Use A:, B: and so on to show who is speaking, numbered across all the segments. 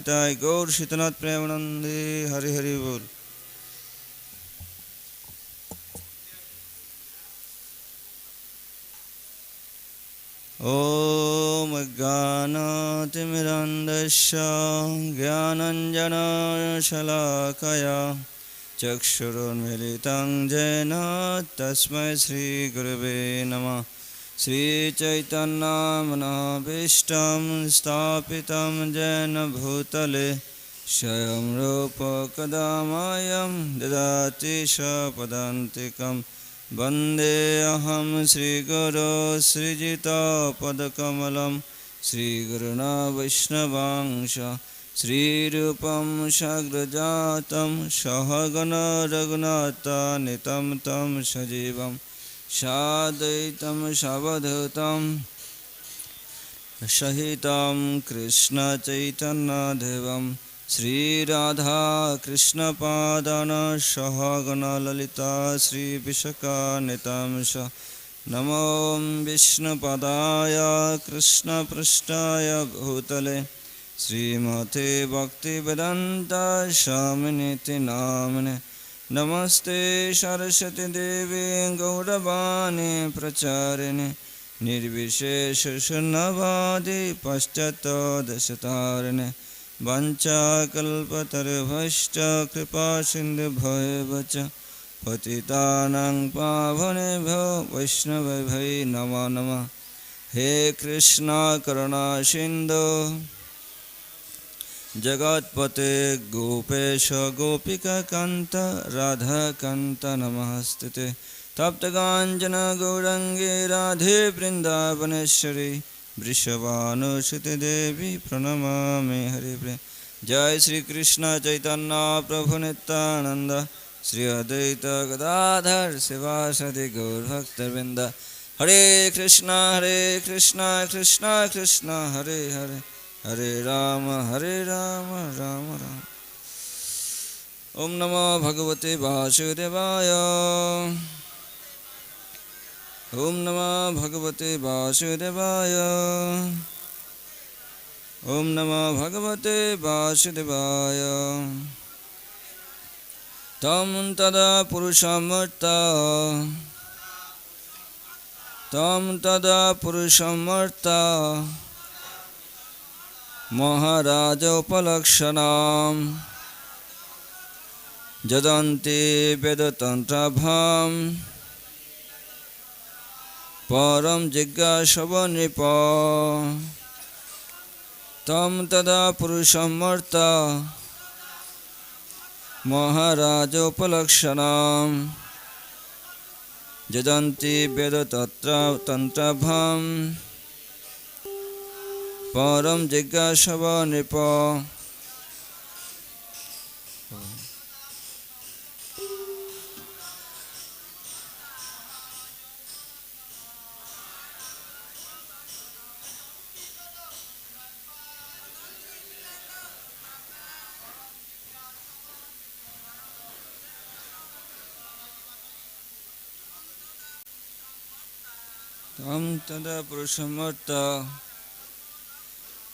A: हिताय गौर शीतनाथ प्रेमानंदे हरि हरि बोल ॐ ज्ञानातिमिरन्दस्य ज्ञानञ्जनशलाकया चक्षुरुन्मिलितं येन तस्मै श्रीगुरवे नमः श्रीचैतन्यमनाभीष्टं स्थापितं येन भूतले स्वयं रूपकदामयं ददाति स्वपदान्तिकम् वन्देऽहं श्रीगुरो श्रीजितपदकमलं श्रीगुरुणा वैष्णवांश श्रीरूपं साग्रजातं सहगण रघुनाथानितं तं सजीवं साद्वैतं सावधूतं सहितं कृष्णचैतन्यदेवं श्रीराधाकृष्णपादान सहगणललिता श्रीविशकानितं स नमो विष्णुपदाय कृष्णपृष्ठाय भूतले श्रीमते भक्तिवेदन्ता स्वामिनीति नाम्ने नमस्ते सरस्वतीदेवी गौरवाणी प्रचारिणे निर्विशेषशून्यवादी पश्चात्तदशतारिणे वञ्चाकल्पतरुभश्च कृपासिन्धुभयव च पतितानां पावनेभ्यो वैष्णवभै नमो नमः हे कृष्णा करुणा सिन्धु जगत्पते गोपेश गोपिकान्त राधाकान्त नमस्ते ते तप्तकाञ्चन गौरङ्गे राधे वृन्दावनेश्वरी वृषभानुसुति देवी प्रणमामि हरिप्रिय जय श्री कृष्ण चैतन्य प्रभु नित्यानंद श्री अद्वैत गदाधर शिवासदि गौरभक्तवृंद हरे कृष्णा हरे कृष्णा कृष्णा कृष्णा हरे हरे হরে রাম হরে রাম রাম রাম। ওম নম ভগবতে বাসুদেবায়। ওম নম ভগবতে বাসুদেবায়। ওম নম ভগবতে বাসুদেবায়। তম তদা পুরুষমর্ত তম তদা পুরুষমর্তা মহারাজোপলক্ষণাম। যদন্তি বেদতন্ত্রাভাম পরম জিজ্ঞাসব নৃপ তম তদা পুরুষমর্ত মর্ত। মহারাজোপলক্ষণাম। যদন্তি বেদতন্ত্রাভাম পরম জিজ্ঞাসব নৃপ। তম তদা পুরুষমর্তা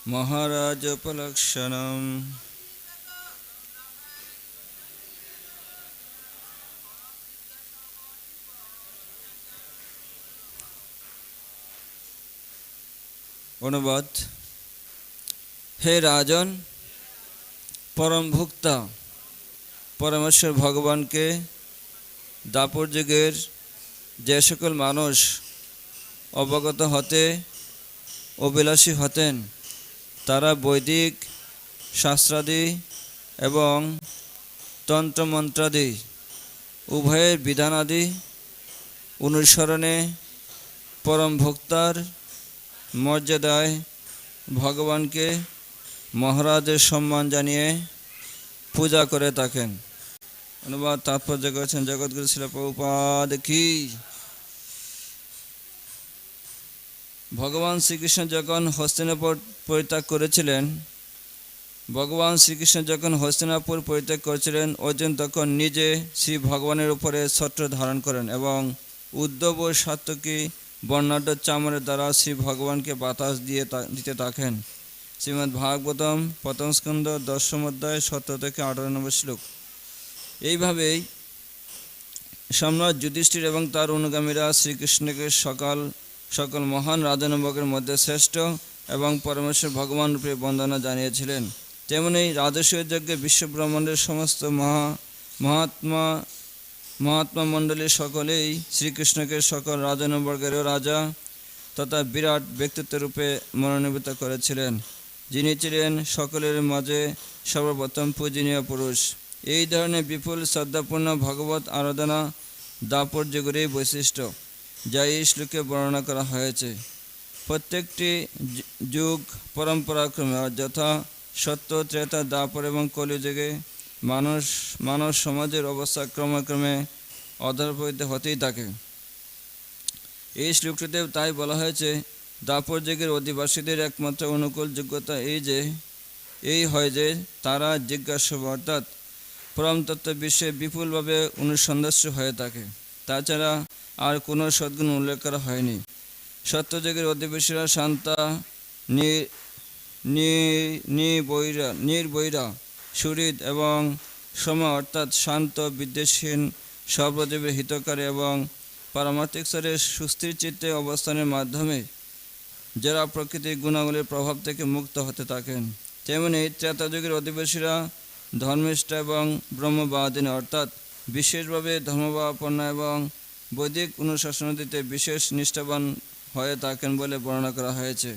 A: महाराजोपलक्षणम् অনুবাদ হে রাজন পরম ভুক্তা পরমেশ্বর ভগবানকে দাপর যুগের যে সকল মানুষ অবগত হতে অভিলাষী হতেন তারা বৈদিক, শাস্ত্রাদি এবং তন্ত্রমন্ত্রাদি, উভয়ের বিধানাদি অনুসরণে পরম ভক্তার মর্যাদায় ভগবানকে মহারাজের সম্মান জানিয়ে পূজা করে থাকেন। অনুবাদ, তাৎপর্য করেছেন জগৎগুরু শিল প্রভুপাদ কি? ভগবান শ্রীকৃষ্ণ যখন হস্তিনাপুর পরিত্যাগ করেছিলেন, ভগবান শ্রীকৃষ্ণ যখন হস্তিনাপুর পরিত্যাগ করেছিলেন, অর্জুন তখন নিজে শ্রী ভগবানের উপরে ছত্র ধারণ করেন এবং উদ্ধব ও সাত্যকী বর্ণাঢ্য চামড়ের দ্বারা শ্রী ভগবানকে বাতাস দিয়ে দিতে থাকেন। শ্রীমদ্ ভাগবতম প্রথম স্কন্ধ দশম অধ্যায় সতেরো থেকে আঠারো নম্বর শ্লোক। এইভাবেই সম্রাট যুধিষ্ঠির এবং তার অনুগামীরা শ্রীকৃষ্ণকে সকাল সকল মহান রাজনবকের মধ্যে শ্রেষ্ঠ এবং পরমেশ্বর ভগবান রূপে বন্দনা জানিয়েছিলেন। তেমনি রাজস্বীয় যজ্ঞে বিশ্বব্রহ্মাণ্ডের সমস্ত মহা, মহাত্মা মহাত্মা মণ্ডলী সকলেই শ্রীকৃষ্ণকে সকল রাজনবর্গেরও রাজা তথা বিরাট ব্যক্তিত্ব রূপে মনোনীত করেছিলেন। যিনি ছিলেন সকলের মাঝে সর্বপ্রথম পূজনীয় পুরুষ। এই ধরনের বিপুল শ্রদ্ধাপূর্ণ ভগবত আরাধনা দাপর যুগেরই বৈশিষ্ট্য। যা এই শ্লোকে বর্ণনা করা হয়েছে। প্রত্যেকটি যুগ পরম্পরাক্রমে যথা সত্য, ত্রেতা, দাপর এবং কলিযুগে মানুষ, মানব সমাজের অবস্থা ক্রমে অধরপতিত হতেই থাকে। এই শ্লোকটিতে তাই বলা হয়েছে, দাপর যুগের অধিবাসীদের একমাত্র অনুকূল যোগ্যতা এই যে, এই হয় যে তারা জিজ্ঞাসা অর্থাৎ পরমতত্ত্ব বিশ্বে বিপুলভাবে অনুসন্ধাস্য হয়ে থাকে। তাছাড়া আর কোনো সদ্গুণ উল্লেখ করা হয়নি। সত্যযুগের অধিবেশীরা শান্তা নি- নি- নিবৈরা, নির্বৈরা, সুহৃদ এবং সম অর্থাৎ শান্ত, বিদ্বেষহীন সর্বজীবের হিতকারী এবং পারমার্থিক স্তরে সুস্থির চিত্তে অবস্থানের মাধ্যমে যারা প্রকৃতির গুণাগুলির প্রভাব থেকে মুক্ত হতে থাকেন, তেমনি ত্রেতাযুগের অধিবাসীরা ধর্মিষ্ঠ এবং ব্রহ্মবাদিনী, অর্থাৎ বিশেষভাবে ধর্মভাবাপন্ন এবং বৈদিক অনুশাসনাদিতে বিশেষ নিষ্ঠাবান হয়ে থাকেন বলে বর্ণনা করা হয়েছে।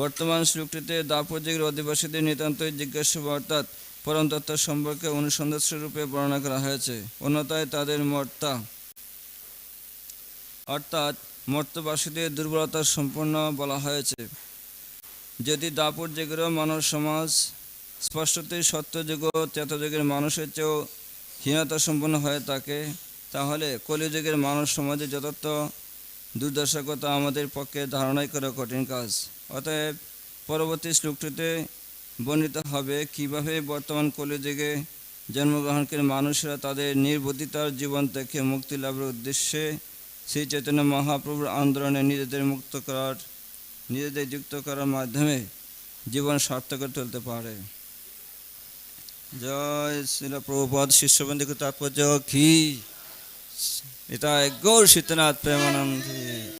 A: বর্তমান শ্লোকটিতে দাপর যুগের অধিবাসীদের নিতান্তই জিজ্ঞাসা অর্থাৎ পরম তত্ত্ব সম্পর্কে অনুসন্ধান রূপে বর্ণনা করা হয়েছে। অন্যথায় তাদের মর্তা অর্থাৎ মর্তবাসীদের দুর্বলতা সম্পূর্ণ বলা হয়েছে। যদি দাপর যুগেরও মানব সমাজ স্পষ্টতই সত্যযুগ ও ত্রেতাযুগের মানুষের চেয়েও হীনতা সম্পন্ন হয়ে থাকে তাহলে কলিযুগের মানব সমাজে যথার্থ দুর্দশা কথা আমাদের পক্ষে ধারণাই করা কঠিন কাজ। অতএব পরবর্তী শ্লোকটিতে বর্ণিত হবে কীভাবে বর্তমান কলিযুগে জন্মগ্রহণকারী মানুষরা তাদের নির্বুদ্ধিতার জীবন থেকে মুক্তি লাভের উদ্দেশ্যে শ্রী চৈতন্য মহাপ্রভুর আন্দোলনে নিজেদের মুক্ত করার, নিজেদের যুক্ত করার মাধ্যমে জীবন সার্থক তুলতে পারে। জয় শিল শিষ্যবন্ধু তাৎপর্য কি? এটা গৌর সিদ্ধনাথ প্রেমানন্দী।